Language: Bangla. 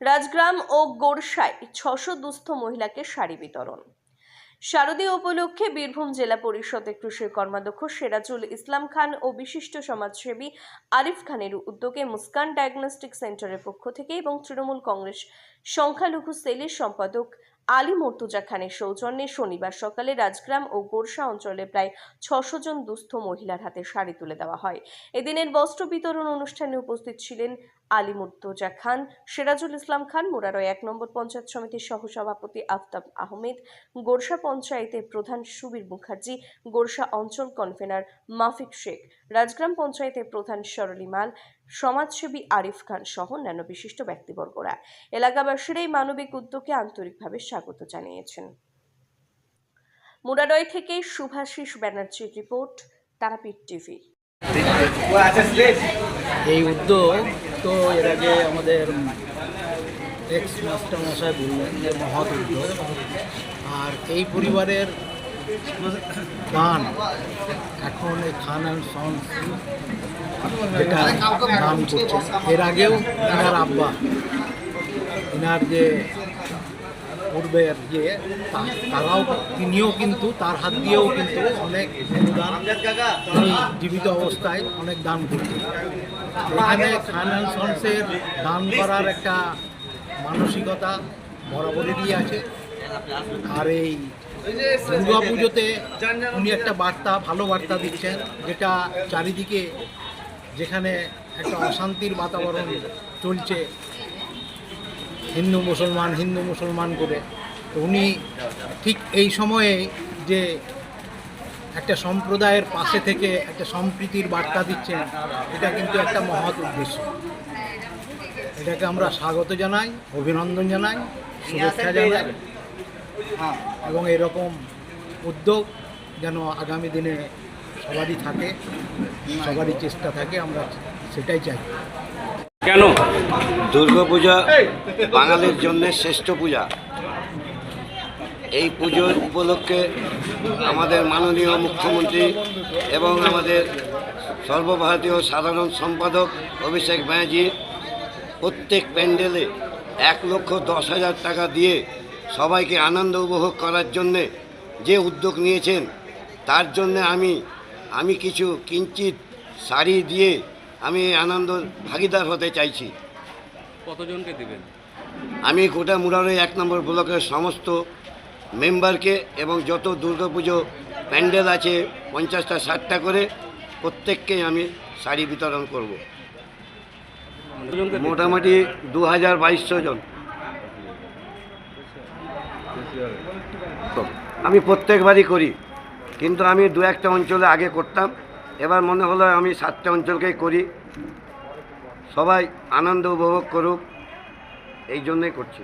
রাজগ্রাম ও গোরসায় ছশো দুস্থ মহিলাকে শাড়ি বিতরণ। শারদীয় উপলক্ষে বীরভূম জেলা পরিষদের কৃষির কর্মাধ্যক্ষ সেরাজুল ইসলাম খান ও বিশিষ্ট সমাজসেবী আরিফ খানের উদ্যোগে মুস্কান ডায়াগনস্টিক সেন্টারের পক্ষ থেকে এবং তৃণমূল কংগ্রেস সংখ্যালঘু সেলের সম্পাদক আলী মর্তুজা খানের সৌজন্যে শনিবার সকালে রাজগ্রাম ও গোরসা অঞ্চলে প্রায় ছশো জন দুস্থ মহিলার হাতে শাড়ি তুলে দেওয়া হয়। এদিনের বস্ত্র বিতরণ অনুষ্ঠানে উপস্থিত ছিলেন আলী মুর্তজা খান, সিরাজুল ইসলাম খান মুরারয় এক নম্বর পঞ্চায়েত সমিতির সহসভাপতি আফতাব আহমেদ গোরসা পঞ্চায়েতের প্রধান সুবীর মুখার্জি গোরসা অঞ্চল কনভেনার মাফিক শেখ, রাজগ্রাম পঞ্চায়েতের প্রধান সরলী মাল সমাজসেবী আরিফ খান সহ অন্যান্য বিশিষ্ট ব্যক্তিবর্গরা। এলাকাবাসীর এই মানবিক উদ্যোগে আন্তরিকভাবে স্বাগত জানিয়েছেন। মুরারয় থেকে শুভাশিস ব্যানার্জির রিপোর্ট, তারাপীঠ টিভি। এই উদ্যোগ তো এর আগে আমাদের এক্স মাস্টার মশাই বললেন যে মহৎ উদ্যোগ। আর এই পরিবারের গান এখন এই খান অ্যান্ড সন্স যেটা নাম করছে। এর আগেও এনার আব্বা, এনার যে পূর্বের যে তারাও, তিনিও কিন্তু তার হাত দিয়েও কিন্তু অনেক অনুদান তিনি জীবিত অবস্থায় অনেক দান করতেন এখানে খান অ্যান্ড সন্সের দান করার একটা মানসিকতা বরাবরেরই আছে। আর এই দুর্গা পুজোতে উনি একটা বার্তা, ভালো বার্তা দিচ্ছেন, যেটা চারিদিকে যেখানে একটা অশান্তির বাতাবরণ চলছে, হিন্দু মুসলমান হিন্দু মুসলমান করে, তো উনি ঠিক এই সময়ে যে একটা সম্প্রদায়ের পাশে থেকে একটা সম্প্রীতির বার্তা দিচ্ছেন, এটা কিন্তু একটা মহৎ উদ্দেশ্য। এটাকে আমরা স্বাগত জানাই, অভিনন্দন জানাই, শুভেচ্ছা জানাই। এবং এরকম উদ্যোগ যেন আগামী দিনে সবারই থাকে সবারই চেষ্টা থাকে আমরা সেটাই চাই। কেন? দুর্গাপূজা বাঙালির জন্য শ্রেষ্ঠ পূজা। এই পুজোর উপলক্ষে আমাদের মাননীয় মুখ্যমন্ত্রী এবং আমাদের সর্বভারতীয় সাধারণ সম্পাদক অভিষেক ব্যানার্জি প্রত্যেক প্যান্ডেলে এক লক্ষ দশ হাজার টাকা দিয়ে সবাইকে আনন্দ উপভোগ করার জন্যে যে উদ্যোগ নিয়েছেন তার জন্যে আমি আমি কিছু কিঞ্চিত শাড়ি দিয়ে আমি আনন্দ ভাগিদার হতে চাইছি। কতজনকে দেবেন? আমি গোটা মুরারই এক নম্বর ব্লকের সমস্ত মেম্বারকে এবং যত দুর্গাপুজো প্যান্ডেল আছে পঞ্চাশটা ষাটটা করে প্রত্যেককেই আমি শাড়ি বিতরণ করব। মোটামুটি দু হাজার বাইশশো জন। আমি প্রত্যেকবারই করি, কিন্তু আমি দু একটা অঞ্চলে আগে করতাম। এবার মনে হলো আমি সাতটা অঞ্চলকেই করি। সবাই আনন্দ উপভোগ করুক, এই জন্যই করছি।